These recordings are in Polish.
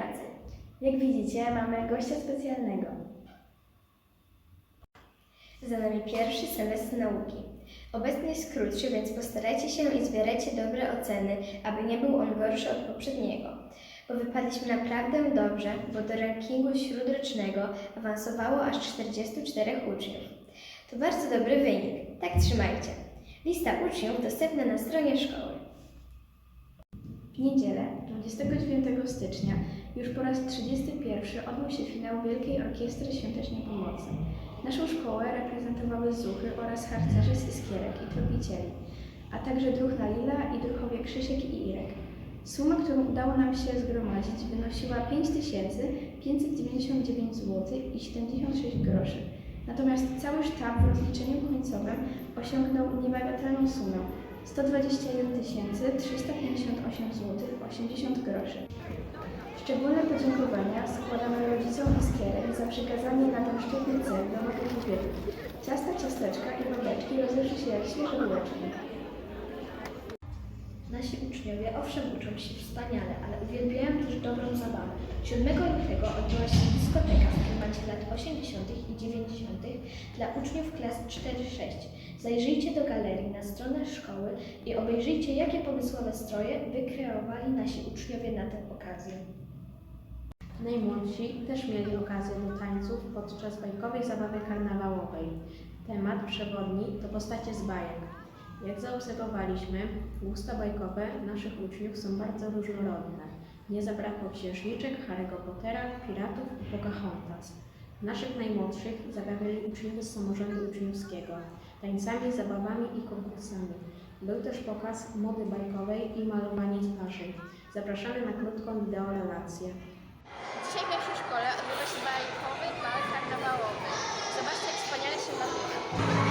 pracy. Jak widzicie, mamy gościa specjalnego. Za nami pierwszy semestr nauki. Obecny jest krótszy, więc postarajcie się i zbierajcie dobre oceny, aby nie był on gorszy od poprzedniego. Bo wypadliśmy naprawdę dobrze, bo do rankingu śródrocznego awansowało aż 44 uczniów. To bardzo dobry wynik, tak trzymajcie. Lista uczniów dostępna na stronie szkoły. W niedzielę, 29 stycznia, już po raz 31 odbył się finał Wielkiej Orkiestry Świątecznej Pomocy. Naszą szkołę reprezentowały Zuchy oraz harcerze z Iskierek i Tropicieli, a także druhna Lila i druhowie Krzysiek i Irek. Suma, którą udało nam się zgromadzić, wynosiła 5599 zł i 76 groszy. Natomiast cały sztab w rozliczeniu końcowym osiągnął niebagatelną sumę 121 358 zł 80 groszy. Szczególne podziękowania składamy rodzicom Iskierek za przekazanie na ten szczytny cel nowego wieku. Ciasta, ciasteczka i babeczki rozeszły się jak świeże bułeczki. Nasi uczniowie owszem uczą się wspaniale, ale uwielbiają też dobrą zabawę. 7 lutego odbyła się dyskoteka w klimacie lat 80. i 90. dla uczniów klas 4-6. Zajrzyjcie do galerii na stronę szkoły i obejrzyjcie, jakie pomysłowe stroje wykreowali nasi uczniowie na tę okazję. Najmłodsi też mieli okazję do tańców podczas bajkowej zabawy karnawałowej. Temat przewodni to postacie z bajek. Jak zaobserwowaliśmy, gusta bajkowe naszych uczniów są bardzo różnorodne. Nie zabrakło księżniczek, Harry'ego Pottera, piratów i Pocahontas. Naszych najmłodszych zabawiali uczniowie z samorządu uczniowskiego, tańcami, zabawami i konkursami. Był też pokaz mody bajkowej i malowanie twarzy. Zapraszamy na krótką wideorelację. Dzisiaj w naszej szkole odbywa się bajkowy bal karnawałowy. Zobaczcie, jak wspaniale się bawimy.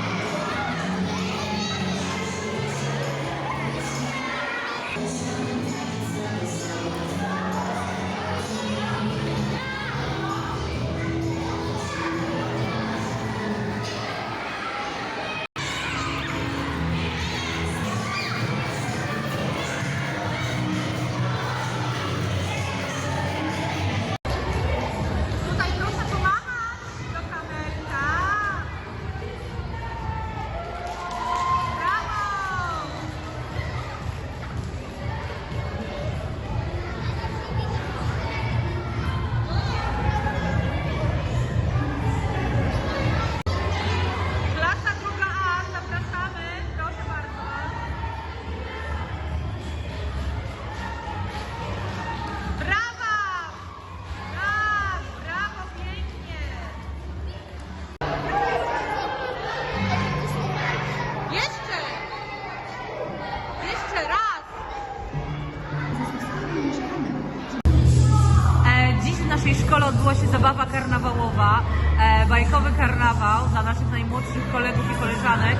Koleżanek.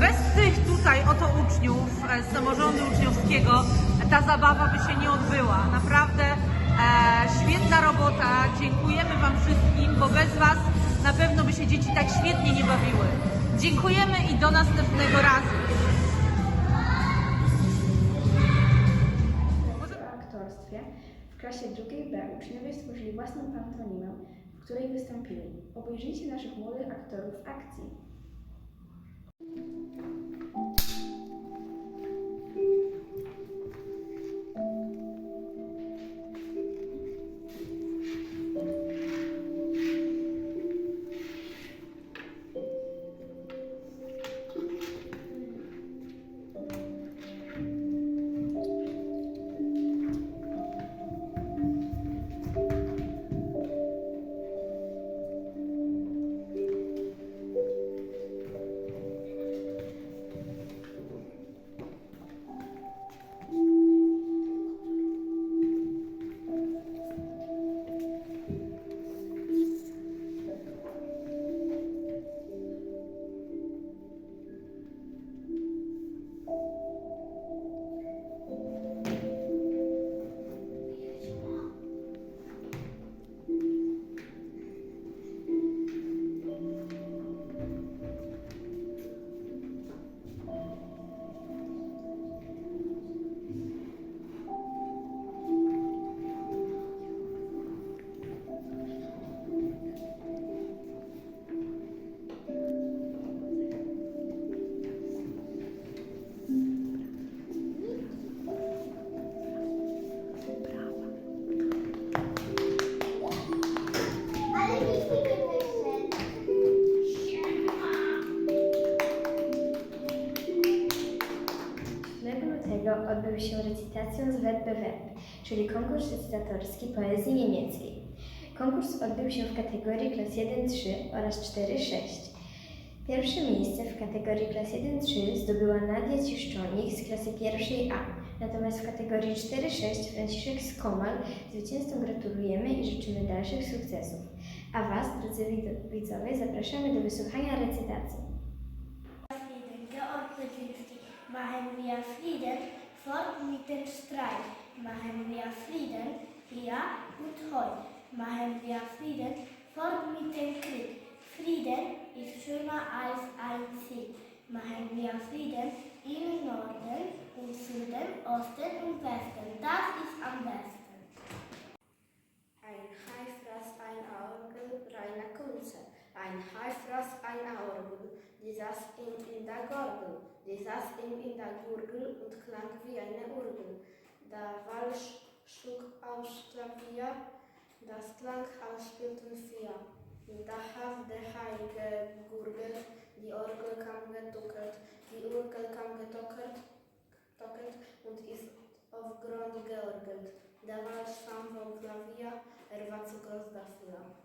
Bez tych tutaj oto uczniów e, z samorządu uczniowskiego ta zabawa by się nie odbyła. Naprawdę e, świetna robota, dziękujemy Wam wszystkim, bo bez Was na pewno by się dzieci tak świetnie nie bawiły. Dziękujemy i do następnego razu. W klasie drugiej B uczniowie stworzyli własną pantomimę, w której wystąpili. Obejrzyjcie naszych młodych aktorów akcji. Z Wettbewerb, czyli konkurs licytatorski poezji niemieckiej. Konkurs odbył się w kategorii klas 1-3 oraz 4-6. Pierwsze miejsce w kategorii klas 1-3 zdobyła Nadia Ciszczonik z klasy pierwszej A, natomiast w kategorii 4-6 Franciszek Skomal. Zwycięzcom gratulujemy i życzymy dalszych sukcesów. A Was, drodzy wid- widzowie, zapraszamy do wysłuchania recytacji. Frieden, geordnet machen wir Frieden, fort mit dem Streit. Machen wir Frieden, hier und heute. Machen wir Frieden, fort mit dem Krieg. Frieden ist schöner als ein Sieg. Machen wir Frieden im Norden und Süden, Osten und Westen. Das ist am besten. Ein Hai fraß ein Auge, reiner Kunze. Ein Hai fraß ein Auge, die saß ihm in der Gurgel. Die saß ihm in der Gurgel und klang wie eine Urgel. Der Wal schlug aus Klavier, das Klanghaus spielten vier. Da hat der Hai gegurgelt, die Orgel kam getuckert, die Urgel kam getockert, tockert und ist auf Grund georgelt. Der Wal schwamm vom Klavier, er war zu groß dafür.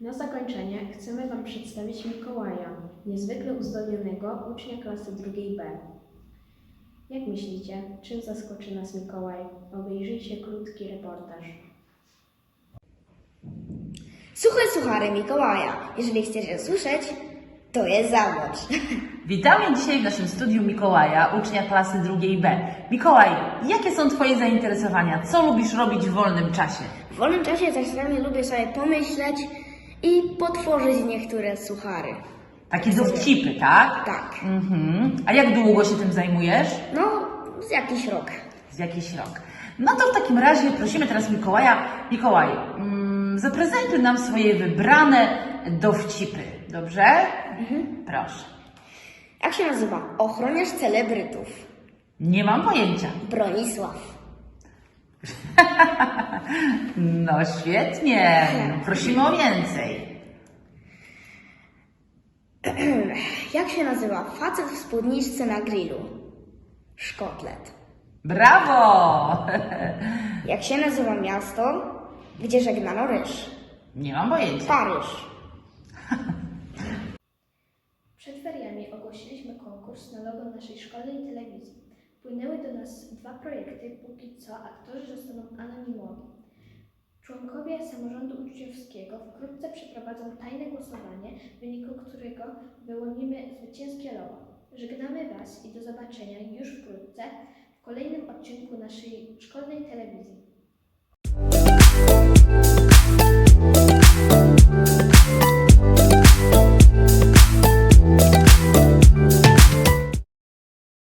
Na zakończenie chcemy Wam przedstawić Mikołaja, niezwykle uzdolnionego ucznia klasy drugiej B. Jak myślicie, czym zaskoczy nas Mikołaj? Obejrzyjcie krótki reportaż. Suche suchary Mikołaja. Jeżeli chcecie słyszeć, to jest zawód. Witamy dzisiaj w naszym studiu Mikołaja, ucznia klasy drugiej B. Mikołaj, jakie są Twoje zainteresowania? Co lubisz robić w wolnym czasie? W wolnym czasie czasami lubię sobie pomyśleć i potworzyć niektóre suchary. Takie dowcipy, tak? Tak. Mhm. A jak długo się tym zajmujesz? No, z jakiś rok. Z jakiś rok. No to w takim razie prosimy teraz Mikołaja. Mikołaj, mm, zaprezentuj nam swoje wybrane dowcipy, dobrze? Proszę. Jak się nazywa? Ochroniarz celebrytów. Nie mam pojęcia. Bronisław. No świetnie. Prosimy o więcej. Jak się nazywa? Facet w spódniczce na grillu. Szkotlet. Brawo! Jak się nazywa miasto, gdzie żegnano ryż? Nie mam pojęcia. Paryż. Przed feriami ogłosiliśmy konkurs na logo naszej szkolnej telewizji. Wpłynęły do nas dwa projekty, póki co aktorzy zostaną anonimowi. Członkowie samorządu uczniowskiego wkrótce przeprowadzą tajne głosowanie, w wyniku którego wyłonimy zwycięskie logo. Żegnamy Was i do zobaczenia już wkrótce w kolejnym odcinku naszej szkolnej telewizji.